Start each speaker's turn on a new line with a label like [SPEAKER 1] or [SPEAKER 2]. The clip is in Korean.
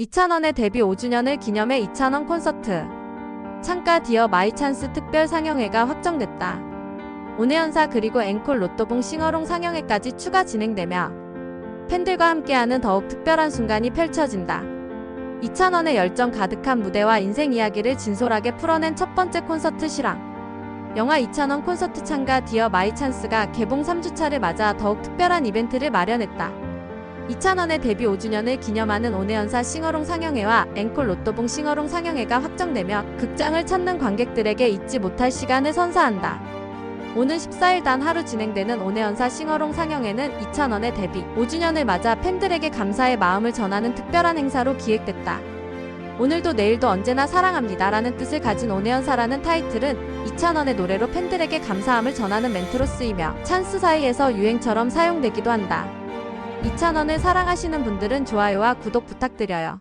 [SPEAKER 1] 이찬원의 데뷔 5주년을 기념해 이찬원 콘서트 창가 디어 마이 찬스 특별 상영회가 확정됐다. 온해연사 그리고 앵콜 로또봉 싱어롱 상영회까지 추가 진행되며 팬들과 함께하는 더욱 특별한 순간이 펼쳐진다. 이찬원의 열정 가득한 무대와 인생 이야기를 진솔하게 풀어낸 첫 번째 콘서트 실황. 영화 이찬원 콘서트 창가 디어 마이 찬스가 개봉 3주차를 맞아 더욱 특별한 이벤트를 마련했다. 이찬원의 데뷔 5주년을 기념하는 온해연사 싱어롱 상영회와 앵콜 로또봉 싱어롱 상영회가 확정되며 극장을 찾는 관객들에게 잊지 못할 시간을 선사한다. 오는 14일 단 하루 진행되는 온해연사 싱어롱 상영회는 이찬원의 데뷔 5주년을 맞아 팬들에게 감사의 마음을 전하는 특별한 행사로 기획됐다. 오늘도 내일도 언제나 사랑합니다라는 뜻을 가진 온해연사라는 타이틀은 이찬원의 노래로 팬들에게 감사함을 전하는 멘트로 쓰이며 찬스 사이에서 유행처럼 사용되기도 한다. 이찬원을 사랑하시는 분들은 좋아요와 구독 부탁드려요.